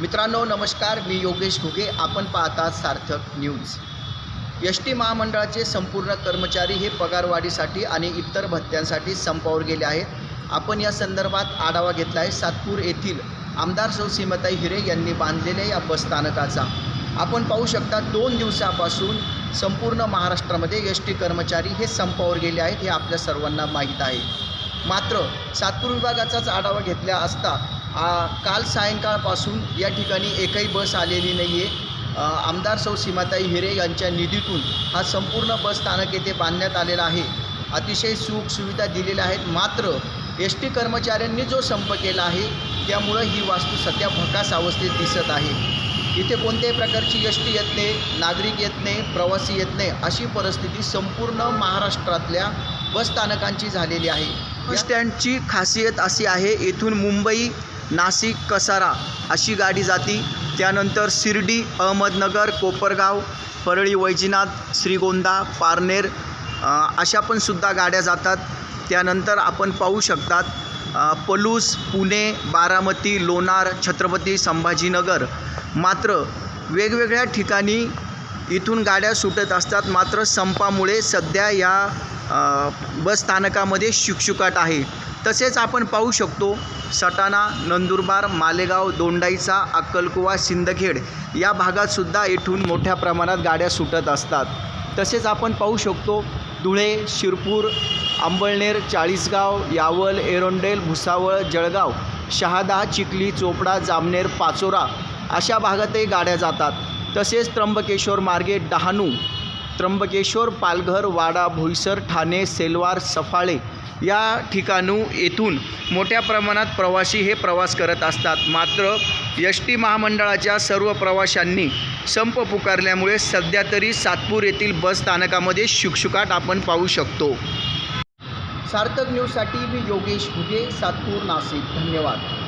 मित्रांनो नमस्कार मी योगेश घुगे. आपण पाहतात सार्थक न्यूज. एस टी महामंडळाचे संपूर्ण कर्मचारी हे पगारवाढीसाठी आणि इतर भत्त्यांसाठी संपावर गेले आहेत. आपण या संदर्भात आढावा घेतला आहे सातपूर येथील आमदार सौ सीमताई हिरे यांनी बांधलेल्या या बसस्थानकाचा आपण पाहू शकता दोन दिवसापासून संपूर्ण महाराष्ट्रामध्ये एस टी कर्मचारी हे संपावर गेले आहेत हे आपल्या सर्वांना माहीत आहे. मात्र सातपूर विभागाचाच आढावा घेतला असता काल सायंकाळपासून या ठिकाणी एकही बस आलेली नाही आहे आमदार सौ सीमाताई हिरे यांच्या निधीतून हा संपूर्ण बस स्थानक येथे बांधण्यात आलेला आहे. अतिशय सुख सुविधा दिलेल्या आहेत. मात्र एस टी कर्मचाऱ्यांनी जो संप केला आहे त्यामुळं ही वास्तू सध्या भकास अवस्थेत दिसत आहे. इथे कोणत्याही प्रकारची एस टी येत नाही नागरिक येत नाही प्रवासी येत नाही अशी परिस्थिती संपूर्ण महाराष्ट्रातल्या बसस्थानकांची झालेली आहे. बस स्टँडची खासियत अशी आहे येथून मुंबई नाशिक कसारा अशी गाडी जाती. त्यानंतर शिर्डी अहमदनगर कोपरगाव परळी वैजनाथ श्रीगोंदा पारनेर अशा पण सुद्धा गाड्या जातात. त्यानंतर आपण पाहू शकतात पलूस पुणे बारामती लोणार छत्रपती संभाजीनगर. मात्र वेगवेगळ्या ठिकाणी इथून गाड्या सुटत असतात. मात्र संपामुळे सध्या या बसस्थानकामध्ये बस स्थानकामध्ये शुकशुकाट आहे. तसेच आपण पाहू शकतो सटाणा नंदुरबार मालेगाव दोंडाईचा अक्कलकुवा सिंदखेड या भागातसुद्धा इथून मोठ्या प्रमाणात गाड्या सुटत असतात. तसेच आपण पाहू शकतो धुळे शिरपूर अंबळनेर चाळीसगाव यावल एरोंडेल भुसावळ जळगाव शहादा चिखली चोपडा जामनेर पाचोरा अशा भागातही गाड्या जातात. तसेच त्र्यंबकेश्वर मार्गे डहाणू त्र्यंबकेश्वर पालघर वाडा भोईसर ठाणे सेलवार सफाळे या ठिकाणू येथून मोठ्या प्रमाणात प्रवासी हे प्रवास करत असतात. मात्र एस टी महामंडळाच्या सर्व प्रवाशांनी संप पुकारल्यामुळे सध्या तरी सातपूर येथील बस स्थानकामध्ये शुकशुकाट आपण पाहू शकतो. सार्थक न्यूजसाठी मी योगेश भुगे सातपूर नाशिक. धन्यवाद.